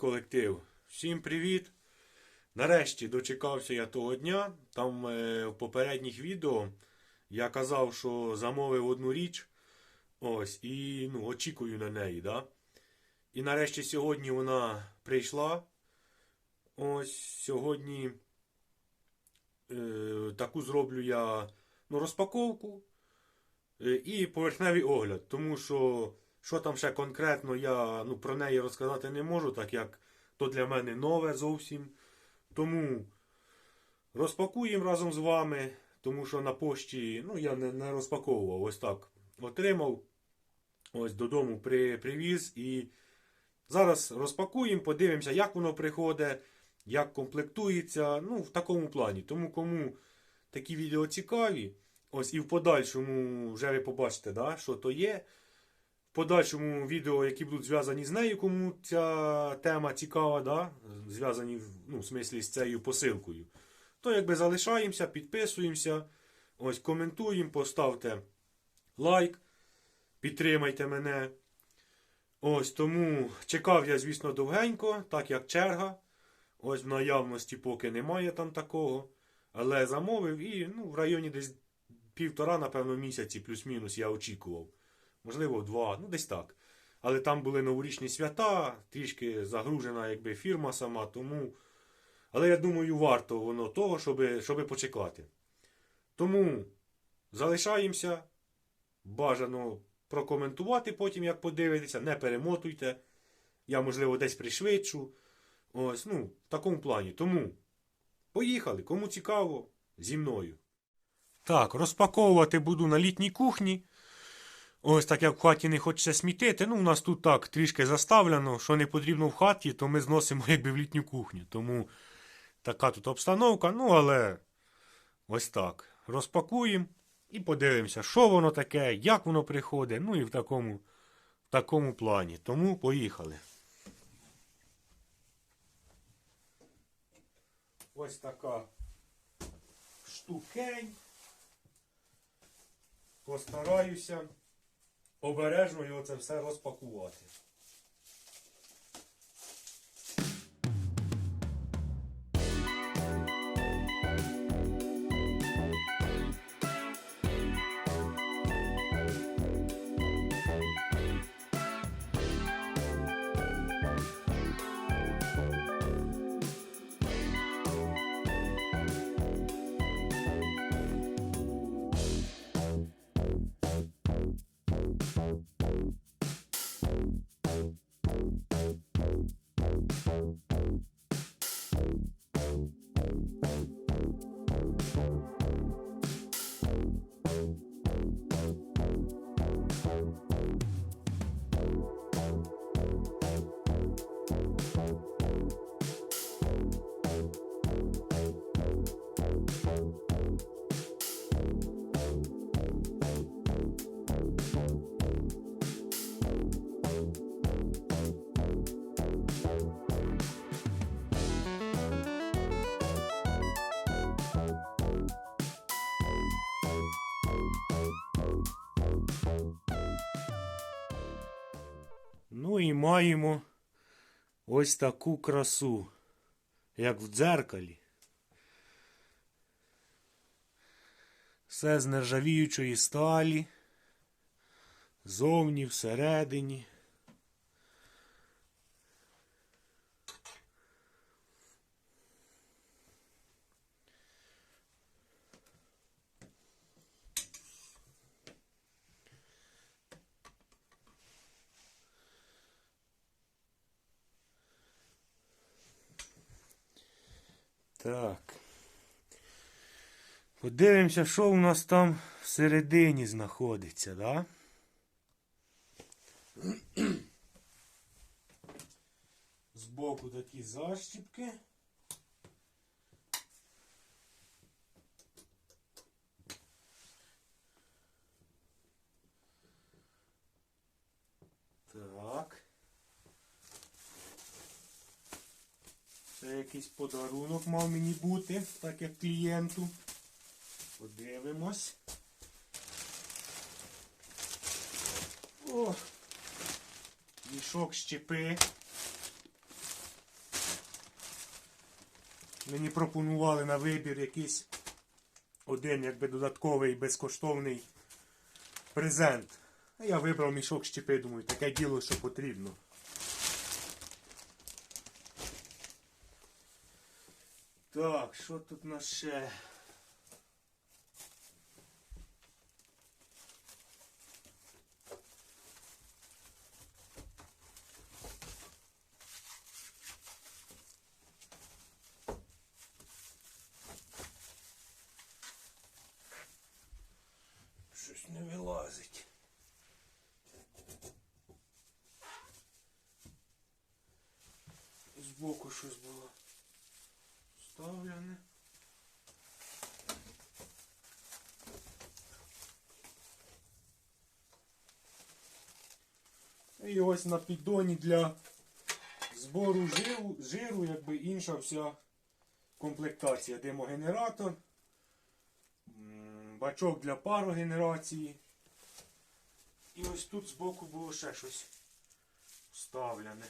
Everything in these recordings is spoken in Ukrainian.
Колектив. Всім привіт. Нарешті дочекався я того дня. Там е, в попередніх відео я казав, що замовив одну річ. Ось, і ну, очікую на неї, да? І нарешті сьогодні вона прийшла. Ось сьогодні е, таку зроблю я ну, розпаковку е, і поверхневий огляд. Тому що що там ще конкретно я ну, про неї розказати не можу, так як то для мене нове зовсім. Тому розпакуємо разом з вами, тому що на пошті ну, я не, не розпаковував ось так. Отримав, ось додому при, привіз і зараз розпакуємо, подивимося, як воно приходить, як комплектується. Ну, в такому плані. Тому кому такі відео цікаві, ось і в подальшому вже ви побачите, да, що то є. Подальшому відео, які будуть зв'язані з нею, кому ця тема цікава, да? зв'язані ну, в смислі з цією посилкою, то якби залишаємося, підписуємося, ось коментуємо, поставте лайк, підтримайте мене. Ось тому чекав я, звісно, довгенько, так як черга. Ось в наявності поки немає там такого. Але замовив і ну, в районі десь півтора, напевно, місяці, плюс-мінус, я очікував. Можливо, два, ну десь так. Але там були новорічні свята, трішки загружена якби фірма сама, тому. Але я думаю, варто воно того, щоб, щоб почекати. Тому залишаємося. Бажано прокоментувати потім, як подивитеся, не перемотуйте. Я, можливо, десь пришвидшу. Ось, ну, в такому плані. Тому поїхали, кому цікаво, зі мною. Так, розпаковувати буду на літній кухні. Ось так як в хаті не хочеться смітити. Ну, у нас тут так трішки заставлено, що не потрібно в хаті, то ми зносимо якби в літню кухню. Тому така тут обстановка. Ну, але ось так. Розпакуємо і подивимося, що воно таке, як воно приходить. Ну і в такому, в такому плані. Тому поїхали. Ось така штукень. Постараюся обережно його це все розпакувати. Ну і маємо ось таку красу, як в дзеркалі. Все з нержавіючої сталі. Зовні, всередині. Так. Подивимося, що у нас там всередині знаходиться, да? Збоку такі защіпки. Це якийсь подарунок мав мені бути, так як клієнту. Подивимось. О! Мішок щепи. Мені пропонували на вибір якийсь один якби додатковий безкоштовний презент. А я вибрав мішок щепи, думаю, таке діло, що потрібно. Так, що тут у нас ще? Щось не вилазить. Збоку щось було вставлене. І ось на піддоні для збору жиру, жиру якби інша вся комплектація. Димогенератор, бачок для парогенерації. І ось тут збоку було ще щось вставлене.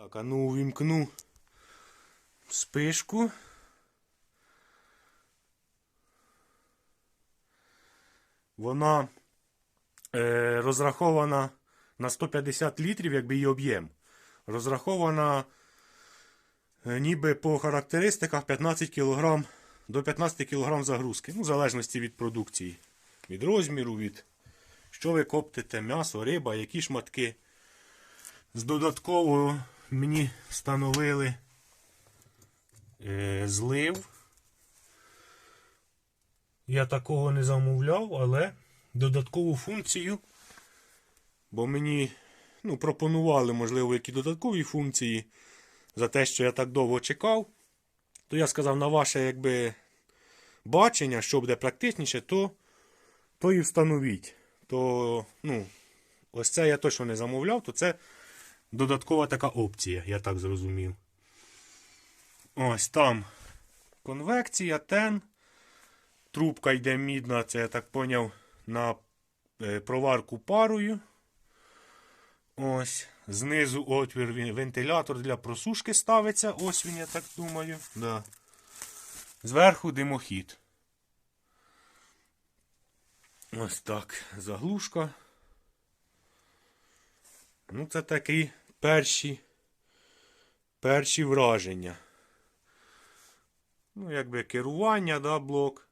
Так, а ну увімкну спишку. Вона е, розрахована на 150 літрів, якби її об'єм. Розрахована е, ніби по характеристиках 15 кг до 15 кг загрузки. Ну, в залежності від продукції, від розміру, від що ви коптите, м'ясо, риба, які шматки. З додаткового мені встановили е, злив. Я такого не замовляв, але додаткову функцію. Бо мені ну, пропонували, можливо, які додаткові функції за те, що я так довго чекав. То я сказав, на ваше якби, бачення, що буде практичніше, то, то і встановіть. То, ну, ось це я точно не замовляв, то це додаткова така опція, я так зрозумів. Ось там конвекція, тен. Трубка йде мідна, це я так поняв, на е, проварку парою. Ось. Знизу отвір вентилятор для просушки ставиться. Ось він, я так думаю. Да. Зверху димохід. Ось так. Заглушка. Ну, це такі перші, перші враження. Ну, якби керування, да, блок.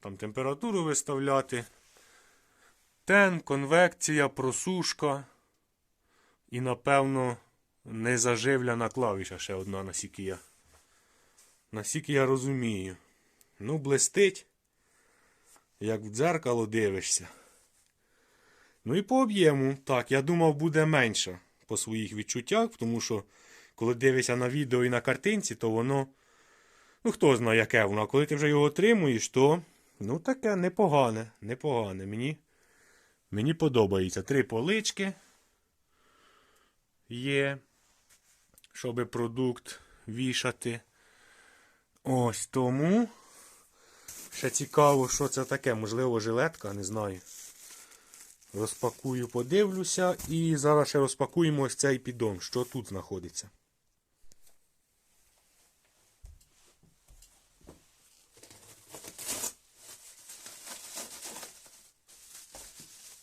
Там температуру виставляти. Тен, конвекція, просушка. І, напевно, незаживляна клавіша ще одна, насіки я. Насіки я розумію. Ну, блистить, як в дзеркало дивишся. Ну і по об'єму, так, я думав, буде менше по своїх відчуттях, тому що коли дивишся на відео і на картинці, то воно. Ну, хто знає, яке воно. А коли ти вже його отримуєш, то ну таке непогане, непогане. Мені, мені подобається. Три полички є, щоб продукт вішати. Ось тому. Ще цікаво, що це таке. Можливо, жилетка, не знаю. Розпакую, подивлюся. І зараз ще розпакуємо ось цей піддон, що тут знаходиться.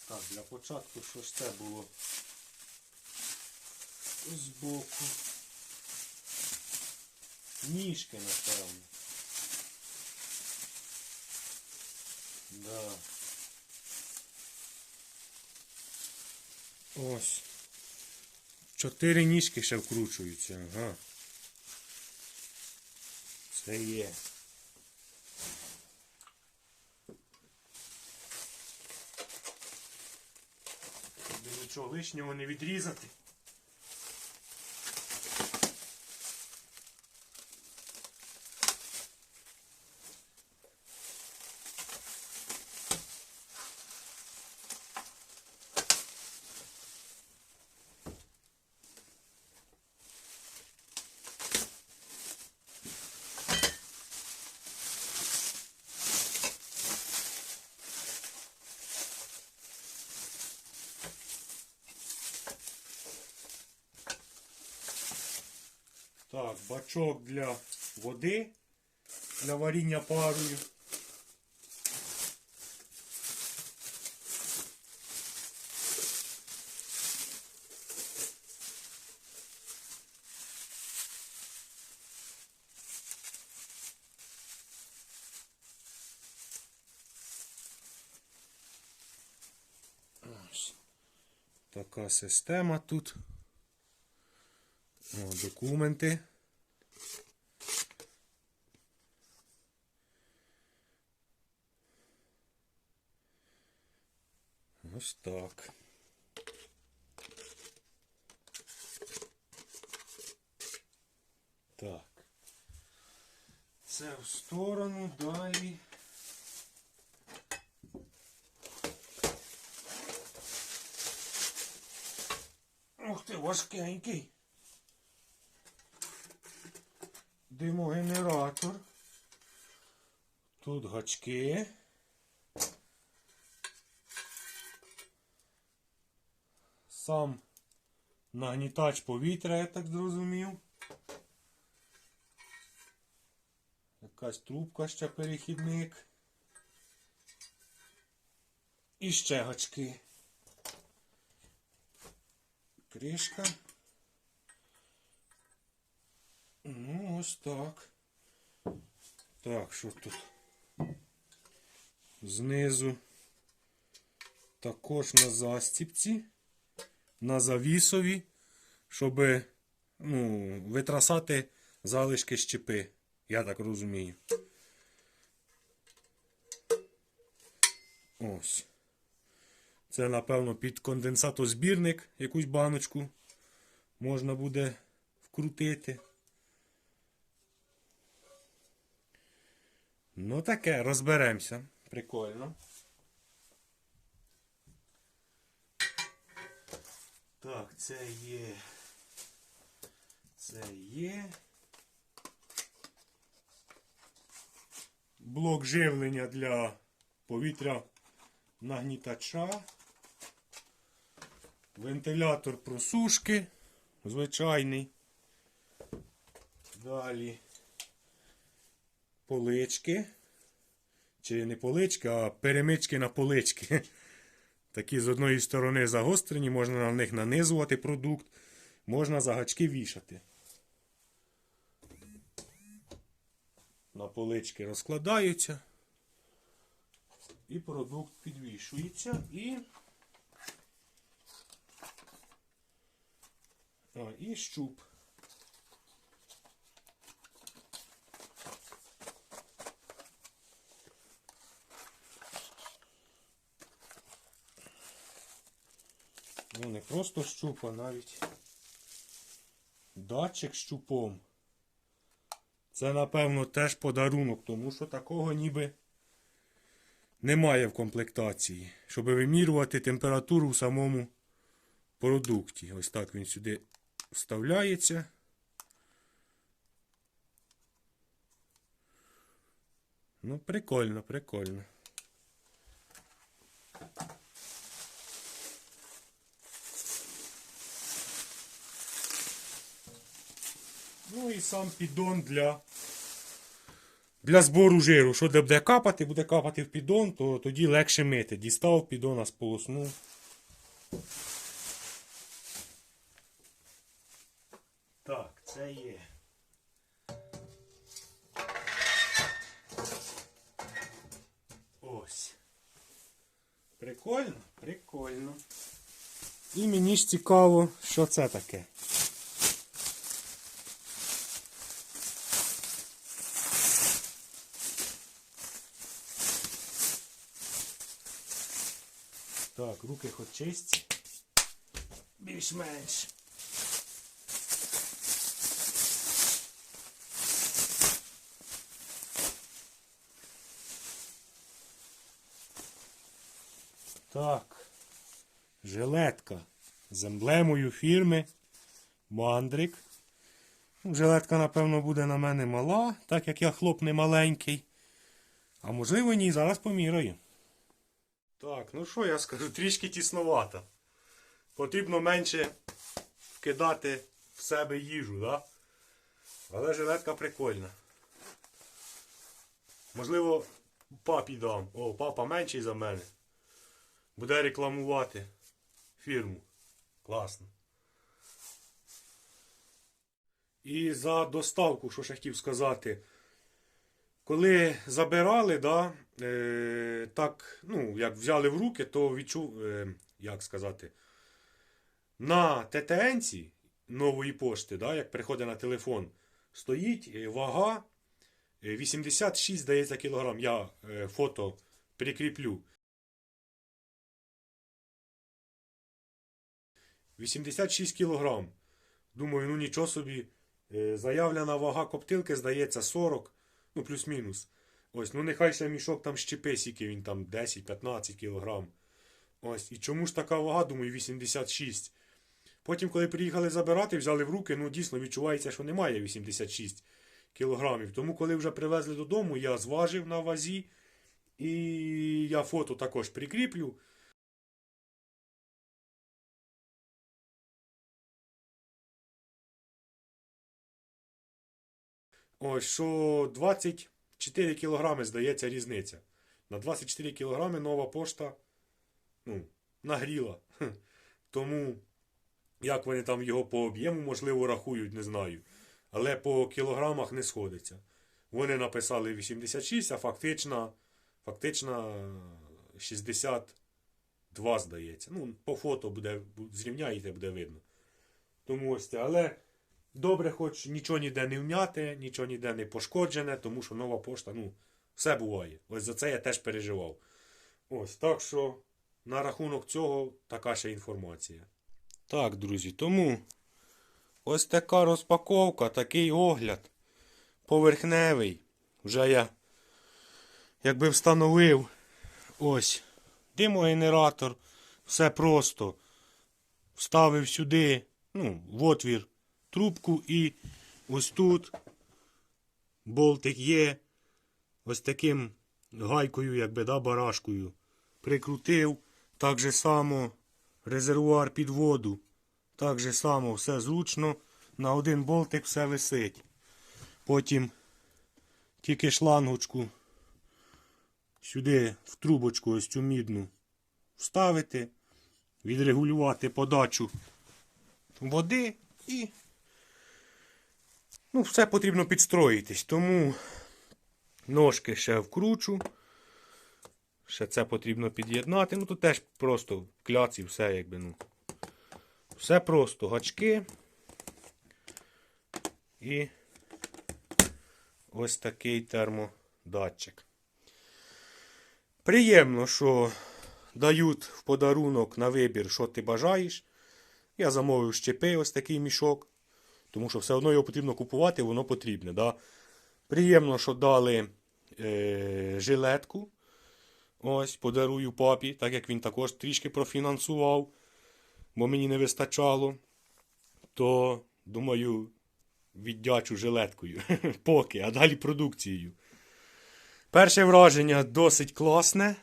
Так, для початку що ж це було збоку. Ніжки, напевно. Да. Ось. Чотири ніжки ще вкручуються, ага. Це є. Щоб нічого лишнього не відрізати. Бачок для води, для варіння парою. Ось. Така система тут. О, документи. Ось так. Так. Це в сторону, далі. Ух ти, важкенький. Димогенератор. Тут гачки. Сам нагнітач повітря, я так зрозумів. Якась трубка ще перехідник. І ще гачки. Кришка. Ну, ось так. Так, що тут? Знизу також на застіпці, на завісові, щоб ну, витрасати залишки щепи. Я так розумію. Ось. Це, напевно, під конденсатозбірник якусь баночку можна буде вкрутити. Ну таке, розберемося. Прикольно. Так, це є. Це є. Блок живлення для повітря нагнітача. Вентилятор просушки. Звичайний. Далі полички. Чи не полички, а перемички на полички. Такі з одної сторони загострені, можна на них нанизувати продукт, можна загачки вішати. На полички розкладаються. І продукт підвішується і. А, і щуп. Ну, не просто щуп, а навіть датчик щупом. Це, напевно, теж подарунок, тому що такого ніби немає в комплектації, щоб вимірювати температуру в самому продукті. Ось так він сюди вставляється. Ну, прикольно, прикольно. Ну і сам піддон для, для збору жиру. Що де буде капати, буде капати в піддон, то тоді легше мити. Дістав піддона, сполоснув. Так, це є. Ось. Прикольно? Прикольно. І мені ж цікаво, що це таке. Так, руки хоч чисті. Більш-менш. Так. Жилетка з емблемою фірми Мандрик. Ну, Жилетка, напевно, буде на мене мала, так як я хлоп не маленький. А можливо ні, зараз поміряю. Так, ну що я скажу, трішки тісновато. Потрібно менше вкидати в себе їжу, да? Але жилетка прикольна. Можливо, папі дам. О, папа менший за мене. Буде рекламувати фірму. Класно. І за доставку, що ще хотів сказати. Коли забирали, да, е, так, ну, як взяли в руки, то відчув, е, як сказати, на ТТНці нової пошти, да, як приходить на телефон, стоїть е, вага е, 86, здається, кілограм. Я е, фото прикріплю. 86 кілограм. Думаю, ну нічого собі. Е, Заявлена вага коптилки, здається, 40, ну плюс-мінус. Ось, ну нехай ще мішок там щепи, скільки він там 10-15 кілограм. Ось, і чому ж така вага, думаю, 86. Потім, коли приїхали забирати, взяли в руки, ну дійсно відчувається, що немає 86 кілограмів. Тому, коли вже привезли додому, я зважив на вазі. І я фото також прикріплю. Ось, що 24 кілограми, здається, різниця. На 24 кілограми нова пошта ну, нагріла. Тому, як вони там його по об'єму, можливо, рахують, не знаю. Але по кілограмах не сходиться. Вони написали 86, а фактично, фактично 62, здається. Ну, по фото буде, зрівняєте, буде видно. Тому ось це. Але добре, хоч нічого ніде не вмяте, нічого ніде не пошкоджене, тому що нова пошта, ну, все буває. Ось за це я теж переживав. Ось, так що на рахунок цього така ще інформація. Так, друзі, тому ось така розпаковка, такий огляд. Поверхневий. Вже я якби встановив ось димогенератор. Все просто. Вставив сюди, ну, в отвір трубку і ось тут болтик є. Ось таким гайкою, якби, да, барашкою. Прикрутив. Так же само резервуар під воду. Так же само все зручно. На один болтик все висить. Потім тільки шлангочку сюди в трубочку ось цю мідну вставити, відрегулювати подачу води і ну, все потрібно підстроїтись. Тому ножки ще вкручу. Ще це потрібно під'єднати. Ну, тут теж просто в кляці все якби, ну. Все просто гачки. І ось такий термодатчик. Приємно, що дають в подарунок на вибір, що ти бажаєш. Я замовив щепи ось такий мішок. Тому що все одно його потрібно купувати, воно потрібне. Да? Приємно, що дали е, жилетку. Ось, подарую папі, так як він також трішки профінансував, бо мені не вистачало. То, думаю, віддячу жилеткою. Поки, а далі продукцією. Перше враження досить класне.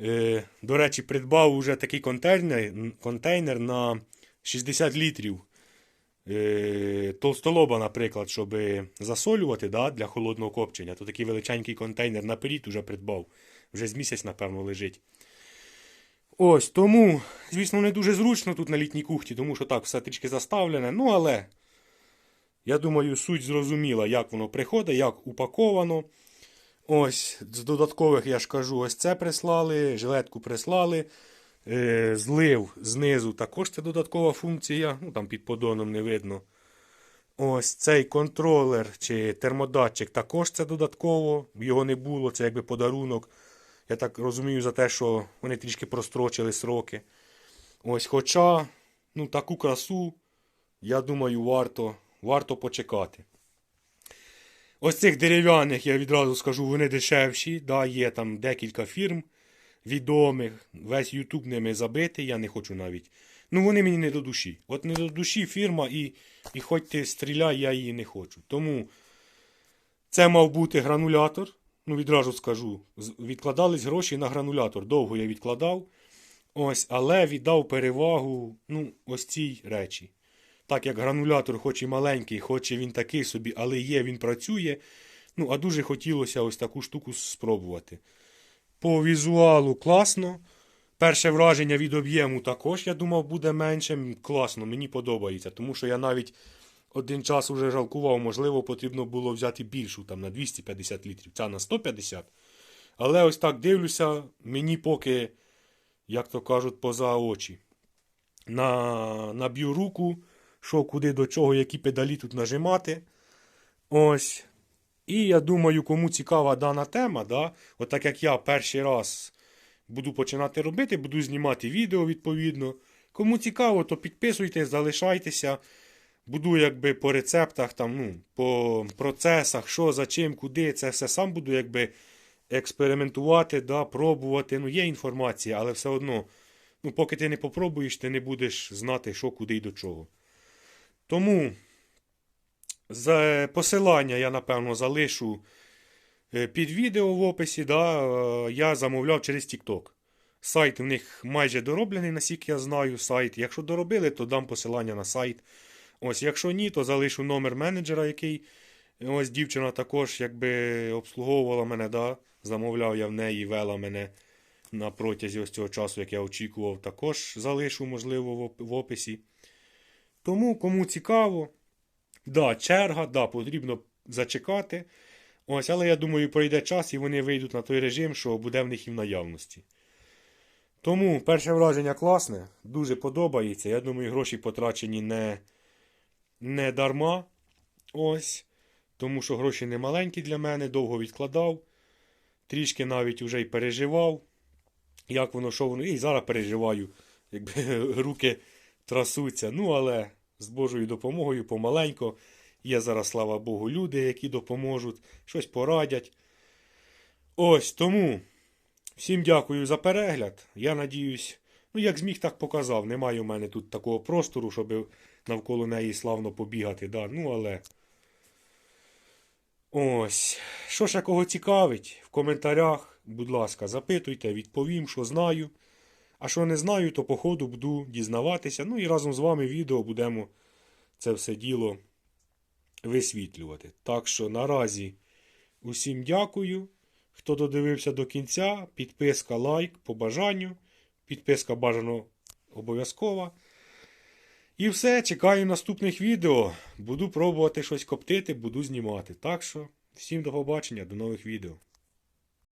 Е, до речі, придбав уже такий контейнер, контейнер на 60 літрів. Е, толстолоба, наприклад, щоб засолювати да, для холодного копчення, то такий величенький контейнер наперед уже придбав. Вже з місяць, напевно, лежить. Ось, тому, звісно, не дуже зручно тут на літній кухні, тому що так, все трішки заставлене. Ну, але, я думаю, суть зрозуміла, як воно приходить, як упаковано. Ось, з додаткових, я ж кажу, ось це прислали, жилетку прислали. Е, злив знизу також це додаткова функція. Ну, там під подоном не видно. Ось цей контролер чи термодатчик також це додатково. Його не було, це якби подарунок. Я так розумію за те, що вони трішки прострочили сроки. Ось, хоча, ну, таку красу, я думаю, варто, варто почекати. Ось цих дерев'яних, я відразу скажу, вони дешевші. Да, Є там декілька фірм відомих. Весь Ютуб ними забитий, я не хочу навіть. Ну, вони мені не до душі. От не до душі фірма, і і хоч ти стріляй, я її не хочу. Тому це мав бути гранулятор. Ну, відразу скажу. Відкладались гроші на гранулятор. Довго я відкладав. Ось, але віддав перевагу ну, ось цій речі. Так як гранулятор, хоч і маленький, хоч і він такий собі, але є, він працює. Ну, а дуже хотілося ось таку штуку спробувати. По візуалу класно. Перше враження від об'єму також, я думав, буде менше. Класно, мені подобається. Тому що я навіть один час уже жалкував, можливо, потрібно було взяти більшу, там на 250 літрів, ця на 150. Але ось так дивлюся, мені поки, як то кажуть, поза очі. На, наб'ю руку, що куди до чого, які педалі тут нажимати. Ось. І я думаю, кому цікава дана тема, да? от так як я перший раз буду починати робити, буду знімати відео відповідно. Кому цікаво, то підписуйтесь, залишайтеся. Буду якби по рецептах, там, ну, по процесах, що за чим, куди, це все сам буду якби експериментувати, да, пробувати. Ну, є інформація, але все одно, ну, поки ти не попробуєш, ти не будеш знати, що, куди і до чого. Тому за посилання я, напевно, залишу е, під відео в описі. Да, е, я замовляв через TikTok. Сайт в них майже дороблений, наскільки я знаю, сайт. Якщо доробили, то дам посилання на сайт. Ось, якщо ні, то залишу номер менеджера, який ось дівчина також якби обслуговувала мене, да, замовляв я в неї, вела мене на протязі ось цього часу, як я очікував, також залишу, можливо, в описі. Тому, кому цікаво, да, черга, да, потрібно зачекати. Ось, але я думаю, пройде час і вони вийдуть на той режим, що буде в них і в наявності. Тому перше враження класне, дуже подобається. Я думаю, гроші потрачені не, не дарма. Ось. Тому що гроші не маленькі для мене, довго відкладав. Трішки навіть уже й переживав. Як воно, що воно. І зараз переживаю, якби руки трасуться. Ну, але з Божою допомогою помаленько. Є зараз, слава Богу, люди, які допоможуть, щось порадять. Ось тому. Всім дякую за перегляд. Я надіюсь, ну як зміг, так показав. Немає у мене тут такого простору, щоб навколо неї славно побігати. Да? Ну, але. Ось. Що ще кого цікавить, в коментарях, будь ласка, запитуйте, відповім, що знаю. А що не знаю, то по ходу буду дізнаватися. Ну і разом з вами відео будемо це все діло висвітлювати. Так що наразі усім дякую. Хто додивився до кінця, підписка, лайк по бажанню. Підписка бажано обов'язкова. І все, чекаю наступних відео. Буду пробувати щось коптити, буду знімати. Так що, всім до побачення, до нових відео.